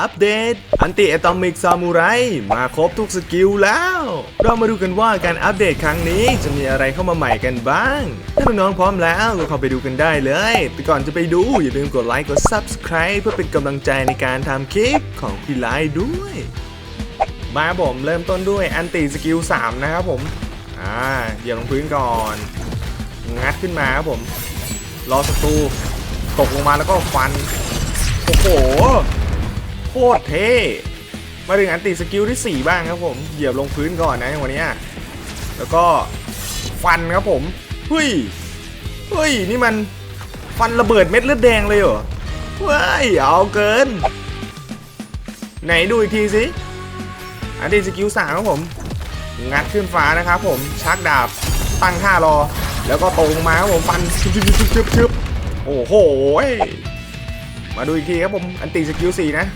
อัปเดตอันติอะตอมิกซามูไรมาครบทุกสกิลแล้ว เรามาดูกันว่าการอัปเดตครั้งนี้จะมีอะไรเข้ามาใหม่กันบ้าง ถ้าน้องๆพร้อมแล้วก็เข้าไปดูกันได้เลย แต่ก่อนจะไปดูอย่าลืมกดไลค์กด Subscribe เพื่อเป็นกำลังใจในการทำคลิปของพี่ไลท์ด้วย มาผมเริ่มต้นด้วยอันติสกิล3นะครับผมอ่าเหยียบลงพื้นก่อน งัดขึ้นมาครับผม รอศัตรูตกลงมาแล้วก็ฟัน โอ้โห ตรเท่มาถึงอันติสกิลที่ 4 บ้างครับผม เหยียบลงพื้นก่อนนะวันนี้ แล้วก็ฟันครับผมเฮ้ยเฮ้ย นี่มันฟันระเบิดเม็ดเลือดแดงเลยเหรอเว้ยเอาเกิน ไหนดูอีกทีสิ อันติสกิลสามครับผม งัดขึ้นฟ้านะครับผม ชักดาบ ตั้งท่ารอ แล้วก็ตรงมาครับผม ฟันชึบชึบชึบชึบชึบโอ้โห มาดูอีกทีครับผม อันติสกิลสี่นะ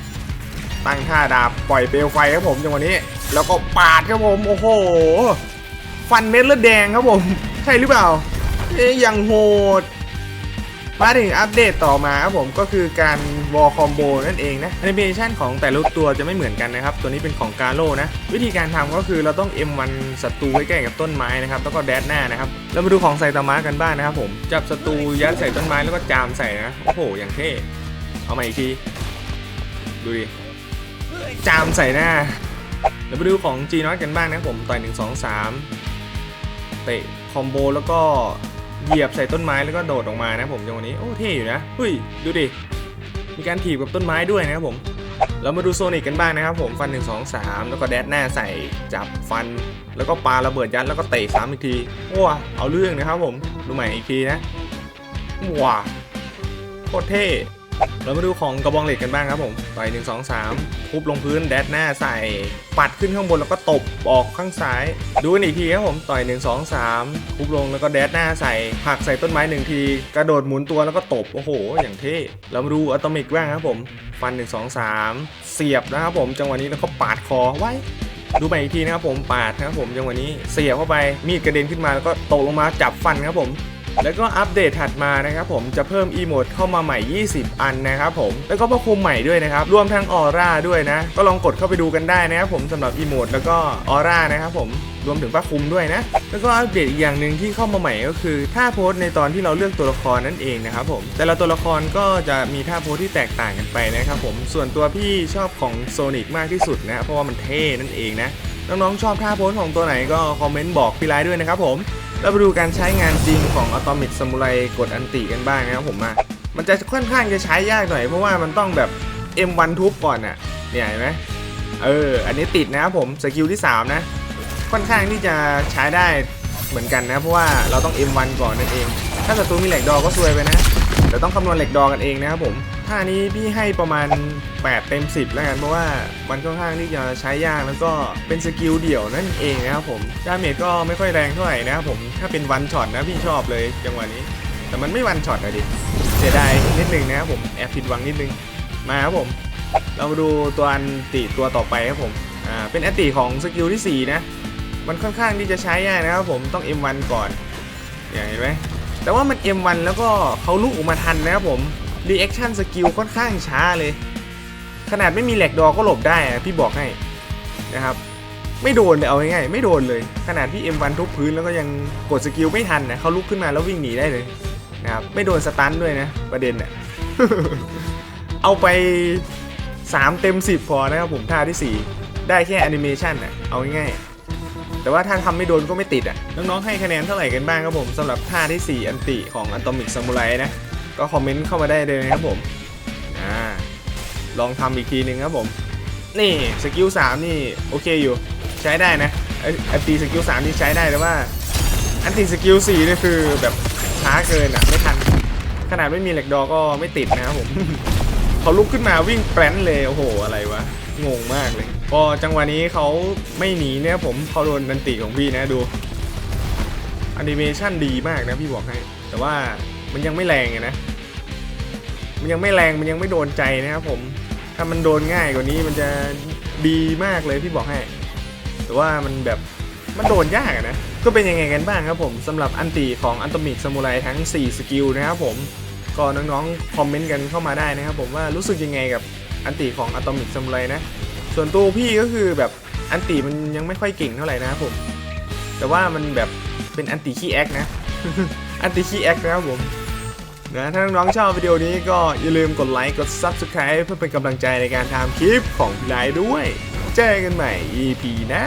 ตั้งท่าดาบปล่อยเปลวไฟครับผมจังหวะนี้ แล้วก็ปาดครับผมโอ้โห ฟันเม็ดเลือดแดงครับผม ใช่หรือเปล่าเอ๊ยยังโหดมาถึงอัปเดตต่อมาครับผมก็คือการวอลคอมโบนั่นเองนะแอนิเมชันของแต่ละตัวจะไม่เหมือนกันนะครับ ตัวนี้เป็นของกาโลนะ วิธีการทำก็คือเราต้อง M1 ศัตรูใกล้ๆกับต้นไม้นะครับ แล้วก็แดดหน้านะครับ แล้วมาดูของใส่ตามะกันบ้างนะครับผมจับศัตรูยัดใส่ต้นไม้แล้วก็จามใส่นะ โอ้โห อย่างเท่ เอามาอีกที ดูดิ จามใส่หน้าแล้วมาดูของ G น้อยกันบ้างนะครับผมต่อย1 2 3เตะคอมโบแล้วก็เหยียบใส่ต้นไม้แล้วก็โดดออกมานะผมจังหวะนี้โอ้เท่อยู่นะเฮ้ยดูดิมีการถีบกับต้นไม้ด้วยนะครับผมเรามาดูโซนิกกันบ้างนะครับผมฟัน 1 2 3 แล้วก็แดดหน้าใส่จับฟัน แล้วก็ปาระเบิดยัดแล้วก็เตะซ้ำอีกทีว้าเอาเรื่องนะครับผม ดูใหม่อีกทีนะว้าโคตรเท่ เรามาดูของกระบองเหล็กกันบ้างครับผมต่อยหนึ่งสองสามทุบลงพื้นแดดหน้าใส่ ปัดขึ้นข้างบนแล้วก็ตบออกข้างซ้าย ดูกันอีกทีครับผมต่อยหนึ่งสองสามทุบลงแล้วก็แดดหน้าใส่ผลักใส่ต้นไม้หนึ่งที กระโดดหมุนตัวแล้วก็ตบ โอ้โห อย่างเท่เรามาดูอะตอมิกบ้างครับผม ฟัน1 2 3เสียบนะครับผม จังหวะนี้แล้วก็ปาดคอไว้ดูไปอีกทีนะครับผมปาดนะครับผมจังหวะนี้เสียบเข้าไปมีดกระเด็นขึ้นมาแล้วก็ตกลงมาจับฟันครับผม แล้วก็อัปเดตถัดมานะครับผมจะเพิ่มอีโมดเข้ามาใหม่ 20 อันนะครับผม แล้วก็พระคุมใหม่ด้วยนะครับ รวมทั้งออร่าด้วยนะ ก็ลองกดเข้าไปดูกันได้นะครับผมสำหรับอีโมดแล้วก็ออร่านะครับผมรวมถึงพระคุมด้วยนะ แล้วก็อัปเดตอีกอย่างหนึ่งที่เข้ามาใหม่ก็คือท่าโพสในตอนที่เราเลือกตัวละครนั่นเองนะครับผม แต่ละตัวละครก็จะมีท่าโพสที่แตกต่างกันไปนะครับผม ส่วนตัวพี่ชอบของโซนิกมากที่สุดนะเพราะว่ามันเท่นั่นเองนะ น้องๆ ชอบท่าโพสของตัวไหนก็คอมเมนต์บอกพี่ไลท์ด้วยนะครับผม เราไปดูการใช้งานจริงของ Atomic Samurai กดอันติกันบ้างนะครับผมมามันจะค่อนข้างจะใช้ยากหน่อยเพราะว่ามันต้องแบบ M1 ทุบก่อนน่ะเนี่ยเห็นไหมเออ อันนี้ติดนะครับผมสกิลที่ 3 นะ ค่อนข้างที่จะใช้ได้เหมือนกันนะ เพราะว่าเราต้อง M1 ก่อนนั่นเอง ถ้าศัตรูมีเหล็กดอก็ซวยไปนะเดี๋ยวต้องคำนวณเหล็กดอกันเองนะครับผม ท่านี้พี่ให้ประมาณ 8 เต็ม 10 แล้วกัน เพราะว่ามันค่อนข้างที่จะใช้ยากแล้วก็เป็นสกิลเดี่ยวนั่นเองนะครับผมดาเมจก็ไม่ค่อยแรงเท่าไหร่นะครับผมถ้าเป็นวันช็อตนะพี่ชอบเลยจังหวะนี้ แต่มันไม่วันช็อตอะดิเสียดายนิดนึงนะครับผมแอบผิดหวังนิดนึงมาครับผม เรามาดูตัวอันติตัวต่อไปครับผมอ่าเป็นอันติของสกิลที่ 4 นะ มันค่อนข้างที่จะใช้ยากนะครับผมต้อง M1 ก่อนเนี่ยเห็นไหมแต่ว่ามัน M1 แล้วก็เขาลุกออกมาทันนะครับผม Reaction Skill ค่อนข้างช้าเลย ขนาดไม่มีแหลกดอก็หลบได้พี่บอกให้นะครับ ไม่โดนเลยเอาง่ายๆไม่โดนเลย ขนาดพี่ M1 ทุบพื้นแล้วก็ยังกดสกิลไม่ทันนะเขาลุกขึ้นมาแล้ววิ่งหนีได้เลยนะครับไม่โดนสตันด้วยนะ ประเด็นเนี่ยเอาไป 3 เต็ม 10 พอนะครับผมท่าที่ 4 ได้แค่แอนิเมชันน่ะเอาง่ายๆ แต่ว่าถ้าทำไม่โดนก็ไม่ติดอะ น้องๆให้คะแนนเท่าไหร่กันบ้างครับผมสำหรับท่าที่ 4 อันติของ Atomic Samurai นะ ก็คอมเมนต์เข้ามาได้เลยนะครับผมอ่าลองทำอีกทีหนึ่งครับผม นี่สกิล3นี่โอเคอยู่ใช้ได้นะอันติสกิล3นี่ใช้ได้แต่ว่า อันติสกิล4นี่คือแบบช้าเกินอะไม่ทัน ขนาดไม่มีเหล็กดอก็ไม่ติดนะครับผมเขาลุกขึ้นมาวิ่งแปรนเลยโอ้โหอะไรวะงงมากเลย พอจังหวะนี้เขาไม่หนีเนี่ยผมเขาโดนนันติของพี่นะดูแอนิเมชันดีมากนะพี่บอกให้ แต่ว่ามันยังไม่แรงไงนะ มันยังไม่แรงมันยังไม่โดนใจนะครับผมถ้ามันโดนง่ายกว่านี้มันจะดีมากเลยพี่บอกให้ แต่ว่ามันแบบมันโดนยากนะ ก็เป็นยังไงกันบ้างครับผมสำหรับอันติของอันตมิกซามูไรทั้ง 4 สกิลนะครับผมก็น้องๆคอมเมนต์กันเข้ามาได้นะครับผมว่ารู้สึกยังไงกับอันติของอะตอมิกซามูไรนะส่วนตัวพี่ก็คือแบบอันติมันยังไม่ค่อยเก่งเท่าไหร่นะครับผม แต่ว่ามันแบบเป็นอันติขี้แอคนะ อันติขี้แอคนะครับผม นะถ้าน้องๆชอบวิดีโอนี้ก็อย่าลืมกดไลค์กด Subscribe เพื่อเป็นกำลังใจในการทำคลิปของพี่ไลด้วย เจอกันใหม่ EP หน้า